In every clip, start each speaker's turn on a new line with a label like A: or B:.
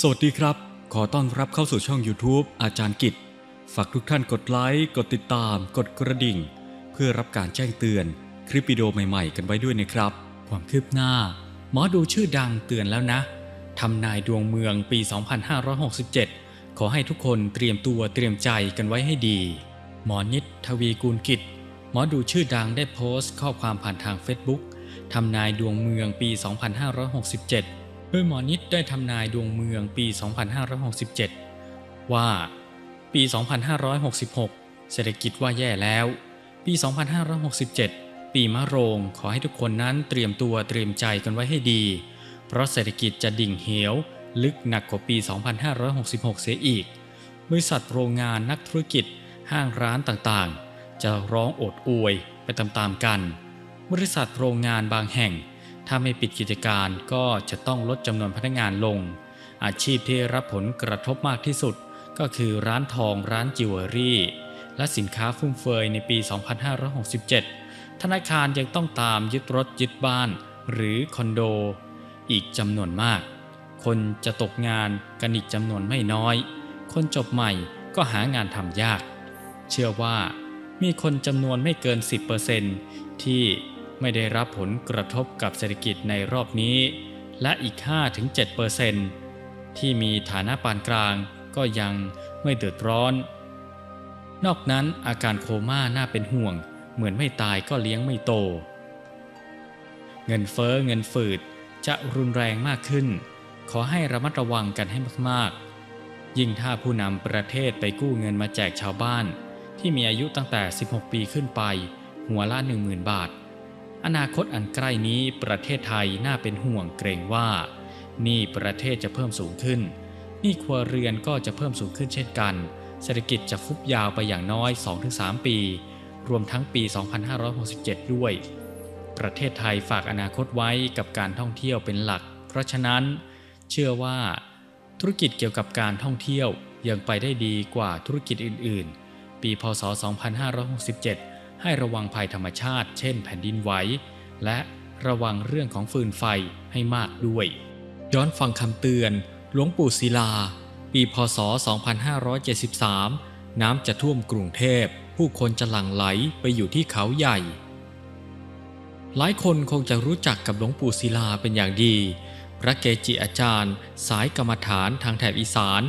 A: สวัสดีครับ ขอต้อนรับเข้าสู่ช่อง YouTube อาจารย์กิจ ฝากทุกท่านกดไลค์ กดติดตาม กดกระดิ่ง เพื่อรับการแจ้งเตือนคลิปวิดีโอใหม่ๆ กันไว้ด้วยนะครับ ความคืบหน้า หมอดูชื่อดังเตือนแล้วนะ ทำนายดวงเมืองปี 2567 ขอให้ทุกคนเตรียมตัวเตรียมใจกันไว้ให้ดี หมอนิดทวีกูลกิจ หมอดูชื่อดังได้โพสต์ข้อความผ่านทาง Facebook ทำนายดวงเมืองปี 2567 ดยหมอนิดได้ทำนายดวงเมืองปี 2567 ว่า ปี 2566 เศรษฐกิจว่าแย่แล้ว ปี 2567 ปีมะโรง ขอให้ทุกคนนั้นเตรียมตัวเตรียมใจกันไว้ให้ดี เพราะเศรษฐกิจจะดิ่งเหว ลึกหนักกว่าปี 2566 เสียอีก บริษัทโรงงานนักธุรกิจ ห้างร้านต่างๆ จะร้องโอดอวยไปตามๆกัน บริษัทโรงงานบางแห่ง ถ้าไม่ปิดกิจการก็จะต้องลดจำนวนพนักงานลง อาชีพที่รับผลกระทบมากที่สุด ก็คือร้านทองร้านจิวเวลรี่ และสินค้าฟุ่มเฟือยในปี 2567 ธนาคารยังต้องตามยึดรถยึดบ้าน หรือคอนโด อีกจำนวนมาก คนจะตกงานกันอีกจำนวนไม่น้อย คนจบใหม่ก็หางานทำยาก เชื่อว่ามีคนจำนวนไม่เกิน 10%ที่ ไม่ได้รับผลกระทบกับเศรษฐกิจในรอบนี้ และอีก 5-7%ที่มีฐานะปานกลางก็ยังไม่เดือดร้อน นอกนั้นอาการโคม่าน่าเป็นห่วง เหมือนไม่ตายก็เลี้ยงไม่โต เงินเฟ้อเงินฝืดจะรุนแรงมากขึ้น ขอให้ระมัดระวังกันให้มากๆ ยิ่งถ้าผู้นำประเทศไปกู้เงินมาแจกชาวบ้าน ที่มีอายุตั้งแต่ 16 ปีขึ้นไป หัวละ 10,000 บาท อนาคตอันใกล้นี้ประเทศไทยน่าเป็นห่วงเกรงว่านี้ประเทศจะเพิ่มสูงขึ้น นี้ครัวเรือนก็จะเพิ่มสูงขึ้นเช่นกัน เศรษฐกิจจะฟุบยาวไปอย่างน้อย 2-3 ปี รวมทั้งปี 2567 ด้วย ประเทศไทยฝากอนาคตไว้กับการท่องเที่ยวเป็นหลัก เพราะฉะนั้น เชื่อว่า ธุรกิจเกี่ยวกับการท่องเที่ยวยังไปได้ดีกว่าธุรกิจอื่น ๆ ปี พศ 2567 ให้ระวังภัยธรรมชาติ เช่นแผ่นดินไหว และระวังเรื่องของฟืนไฟให้มากด้วย ย้อนฟังคำเตือน หลวงปู่ศิลา ปีพศ 2573 น้ำจะท่วมกรุงเทพ ผู้คนจะหลั่งไหลไปอยู่ที่เขาใหญ่ หลายคนคงจะรู้จักกับหลวงปู่ศิลาเป็นอย่างดี พระเกจิอาจารย์ สายกรรมฐานทางแถบอีสาน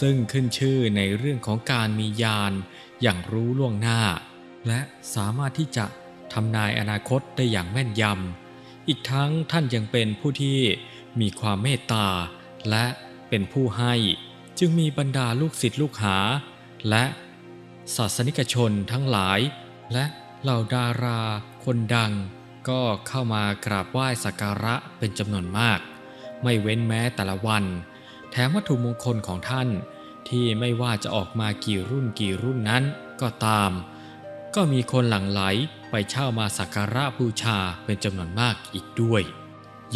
A: ซึ่งขึ้นชื่อในเรื่องของการมียานอย่างรู้ล่วงหน้า และสามารถที่จะทำนายอนาคตได้อย่างแม่นยำ อีกทั้งท่านยังเป็นผู้ที่มีความเมตตา และเป็นผู้ให้จึงมีบรรดาลูกศิษย์ลูกหา และศาสนิกชนทั้งหลาย และเหล่าดาราคนดัง ก็เข้ามากราบไหว้สักการะเป็นจำนวนมาก ไม่เว้นแม้แต่ละวัน แถมวัตถุมงคลของท่านที่ไม่ว่าจะออกมากี่รุ่นกี่รุ่นนั้นก็ตาม ก็มีคนหลั่งไหลไปเช่ามาสักการะบูชาเป็นจำนวนมากอีกด้วย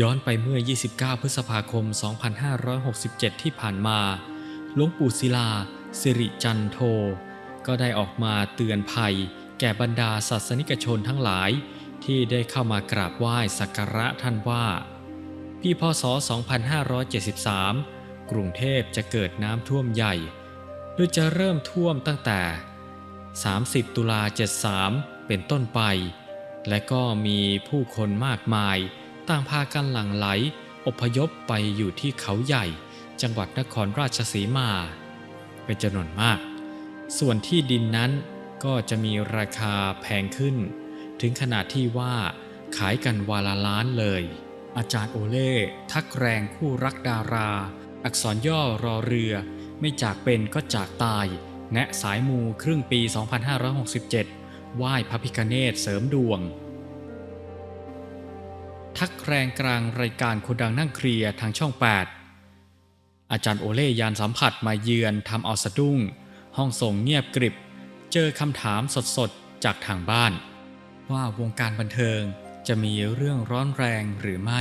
A: ย้อนไปเมื่อ 29 พฤษภาคม 2567 ที่ผ่านมาหลวงปู่ศิลา สิริจันโท ก็ได้ออกมาเตือนภัย แก่บรรดาศาสนิกชนทั้งหลาย ที่ได้เข้ามากราบไหว้สักการะท่านว่าปีพศ 2573 กรุงเทพจะเกิดน้ำท่วมใหญ่โดยจะเริ่มท่วมตั้งแต่ 30 ตุลา 73 เป็นต้นไป และก็มีผู้คนมากมายต่างพากันหลั่งไหล อพยพไปอยู่ที่เขาใหญ่ จังหวัดนครราชสีมา เป็นจำนวนมาก ส่วนที่ดินนั้นก็จะมีราคาแพงขึ้น ถึงขนาดที่ว่าขายกันวาละล้านเลย อาจารย์โอเล่ทักแรงคู่รักดารา อักษรย่อรอเรือ ไม่จากเป็นก็จากตาย แนะสายมูครึ่งปี 2567 ไหว้พระพิคเนศเสริมดวง ทักแรงกลางรายการคนดังนั่งเคลียร์ทางช่อง 8 อาจารย์โอเล่ยานสัมผัสมาเยือนทำเอาสะดุ้ง ห้องส่งเงียบกริบ เจอคำถามสดๆ จากทางบ้าน ว่าวงการบันเทิงจะมีเรื่องร้อนแรงหรือไม่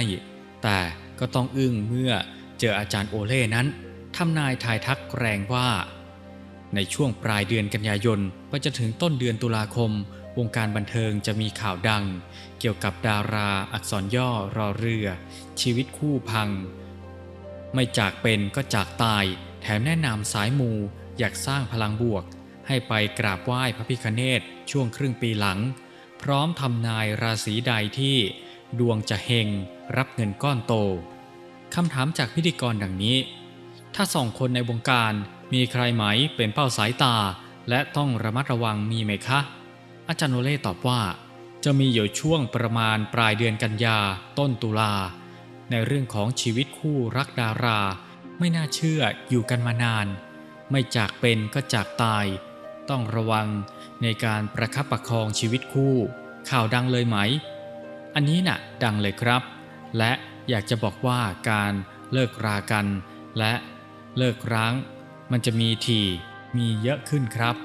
A: แต่ก็ต้องอึ้งเมื่อเจออาจารย์โอเล่นั้นทำนายทายทักแรงว่า ในช่วงปลายเดือนกันยายนไปจนถึงต้นเดือนตุลาคม วงการบันเทิงจะมีข่าวดัง เกี่ยวกับดาราอักษรย่อรอเรือ ชีวิตคู่พัง ไม่จากเป็นก็จากตาย แถมแนะนำสายมูอยากสร้างพลังบวก ให้ไปกราบไหว้พระพิคเนตช่วงครึ่งปีหลัง พร้อมทำนายราศีใดที่ ดวงจะเฮงรับเงินก้อนโตคำถามจากพิธีกรดังนี้ ถ้าสองคนในวงการ มีใครไหมเป็นเป้าสายตา และต้องระมัดระวังมีไหมคะ อาจารย์โนเล่ตอบว่า จะมีอยู่ช่วงประมาณปลายเดือนกันยาต้นตุลา ในเรื่องของชีวิตคู่รักดารา ไม่น่าเชื่ออยู่กันมานาน ไม่จากเป็นก็จากตาย ต้องระวังในการประคับประคองชีวิตคู่ ข่าวดังเลยไหม อันนี้น่ะดังเลยครับ และอยากจะบอกว่าการเลิกรากัน และเลิกร้าง มันจะมีทีมีเยอะขึ้นครับ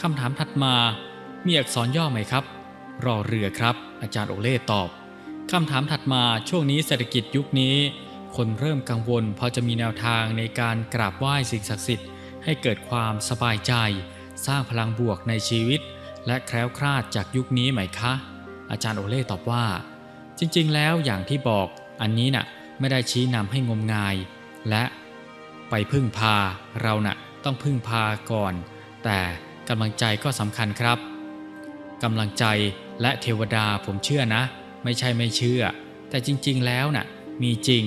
A: คำถามถัดมา มีอักษรย่อไหมครับ รอเรือครับ อาจารย์โอเล่ตอบคำถามถัดมาช่วงนี้เศรษฐกิจยุคนี้ คนเริ่มกังวลพอจะมีแนวทางในการกราบไหว้สิ่งศักดิ์สิทธิ์ให้เกิดความสบายใจ สร้างพลังบวกในชีวิต และแคล้วคลาดจากยุคนี้ไหมคะ อาจารย์โอเล่ตอบว่า จริงๆ แล้วอย่างที่บอกอันนี้น่ะไม่ได้ชี้นำให้งมงาย และ ไปพึ่งพาเราน่ะต้องพึ่งพาก่อน แต่กำลังใจก็สำคัญครับกำลังใจและเทวดาผมเชื่อนะ ไม่ใช่ไม่เชื่อ แต่จริงๆแล้วน่ะมีจริง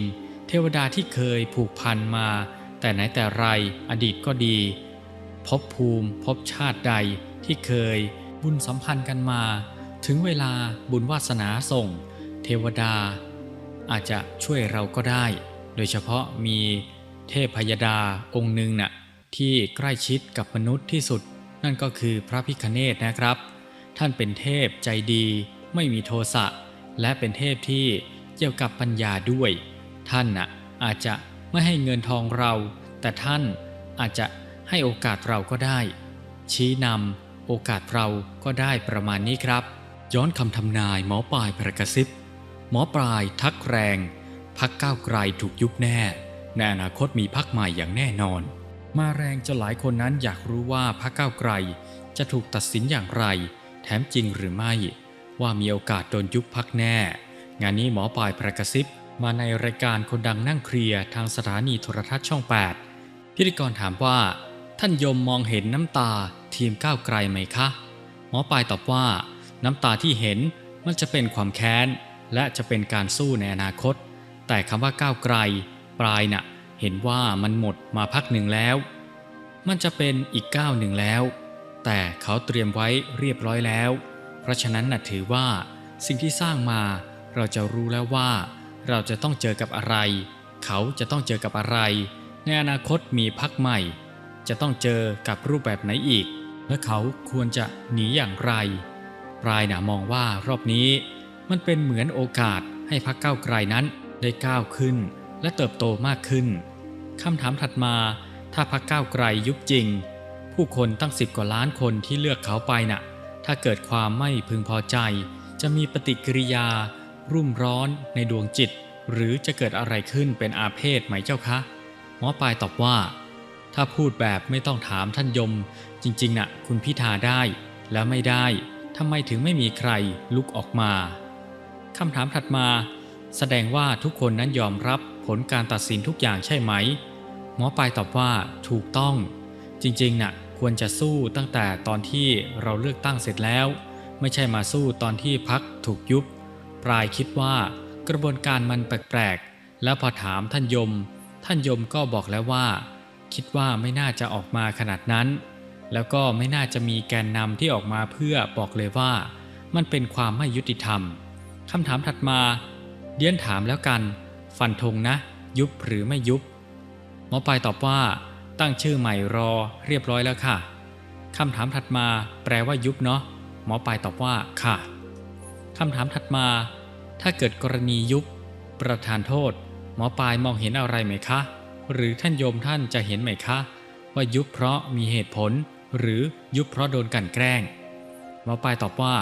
A: เทวดาที่เคยผูกพันมา แต่ไหนแต่ไรอดีตก็ดีพบภูมิพบชาติใดที่เคยบุญสัมพันธ์กันมา ถึงเวลาบุญวาสนาส่ง เทวดา อาจจะช่วยเราก็ได้ โดยเฉพาะมี เทพพยดาองค์หนึ่งน่ะที่ใกล้ชิดกับมนุษย์ที่สุด นั่นก็คือพระพิคเนตนะครับ ท่านเป็นเทพใจดี ไม่มีโทสะและเป็นเทพที่เกี่ยวกับปัญญาด้วย ท่านน่ะอาจจะไม่ให้เงินทองเรา แต่ท่านอาจจะให้โอกาสเราก็ได้ ชี้นำโอกาสเราก็ได้ประมาณนี้ครับ ย้อนคำทำนายหมอปลายประกระซิบหมอปลายทักแรง พักก้าวไกลถูกยุบแน่ ในอนาคตมีพักใหม่อย่างแน่นอน มาแรงจนหลายคนนั้นอยากรู้ว่าพักก้าวไกล จะถูกตัดสินอย่างไร แถมจริงหรือไม่ ว่ามีโอกาสโดนยุบพักแน่ งานนี้หมอปลายประกระซิบมาในรายการคนดังนั่งเคลียร์ทางสถานีโทรทัศน์ช่อง 8 พิธีกรถามว่า ท่านยมมองเห็นน้ำตาทีมก้าวไกลไหมคะ หมอปลายตอบว่า น้ำตาที่เห็นมันจะเป็นความแค้น และจะเป็นการสู้ในอนาคต แต่คำว่าก้าวไกล ปลายน่ะเห็นว่ามันหมดมาพักหนึ่งแล้ว มันจะเป็นอีกก้าวหนึ่งแล้ว แต่เขาเตรียมไว้เรียบร้อยแล้ว เพราะฉะนั้นน่ะถือว่าสิ่งที่สร้างมาเราจะรู้แล้วว่า เราจะต้องเจอกับอะไร เขาจะต้องเจอกับอะไร ในอนาคตมีพักใหม่ จะต้องเจอกับรูปแบบไหนอีก และเขาควรจะหนีอย่างไร ปลายหนามองว่ารอบนี้ มันเป็นเหมือนโอกาสให้พักเก้าไกลนั้นได้ก้าวขึ้น และเติบโตมากขึ้นคำถามถัดมาถ้าพักก้าวไกลยุบจริง ผู้คนตั้งสิบกว่าล้านคนที่เลือกเขาไปน่ะ ถ้าเกิดความไม่พึงพอใจ จะมีปฏิกิริยา รุ่มร้อนในดวงจิต หรือจะเกิดอะไรขึ้นเป็นอาเพศไหมเจ้าคะหมอปลายตอบว่า ถ้าพูดแบบไม่ต้องถามท่านยม จริงๆน่ะ คุณพิธาได้ แล้วไม่ได้ทำไมถึงไม่มีใครลุกออกมาคำถามถัดมา แสดงว่าทุกคนนั้นยอมรับ ผลการตัดสินทุกอย่างใช่ไหม หมอปลายตอบว่าถูกต้อง จริงๆน่ะควรจะสู้ตั้งแต่ตอนที่เราเลือกตั้งเสร็จแล้ว ไม่ใช่มาสู้ตอนที่พักถูกยุบ ปลายคิดว่ากระบวนการมันแปลกๆ แล้วพอถามท่านยม ท่านยมก็บอกแล้วว่า คิดว่าไม่น่าจะออกมาขนาดนั้น แล้วก็ไม่น่าจะมีแกนนำที่ออกมาเพื่อบอกเลยว่า มันเป็นความไม่ยุติธรรมคำถามถัดมา เดียนถามแล้วกัน ฟันธงนะ ยุบหรือไม่ยุบ หมอปลายตอบว่าตั้งชื่อใหม่รอเรียบร้อยแล้วค่ะคำถามถัดมาแปลว่ายุบเนาะหมอปลายตอบว่าค่ะคำถามถัดมา ถ้าเกิดกรณียุบ ประธานโทษ หมอปลายมองเห็นอะไรไหมคะ หรือท่านโยมท่านจะเห็นไหมคะ ว่ายุบเพราะมีเหตุผล หรือยุบเพราะโดนกันแกล้ง หมอปลายตอบว่า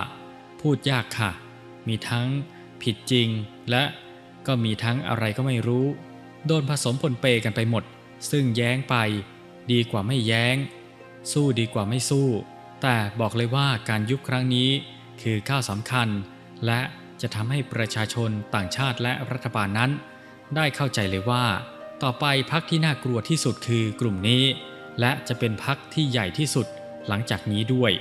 A: พูดยากค่ะ มีทั้งผิดจริงและ ก็มีทั้งอะไรก็ไม่รู้ โดนผสมปนเปกันไปหมด ซึ่งแย้งไป ดีกว่าไม่แย้ง สู้ดีกว่าไม่สู้ แต่บอกเลยว่าการยุบครั้งนี้คือข้าวสำคัญ และจะทำให้ประชาชนต่างชาติและรัฐบาลนั้น ได้เข้าใจเลยว่า
B: ต่อไปพักที่น่ากลัวที่สุดคือกลุ่มนี้ และจะเป็นพักที่ใหญ่ที่สุดหลังจากนี้ด้วย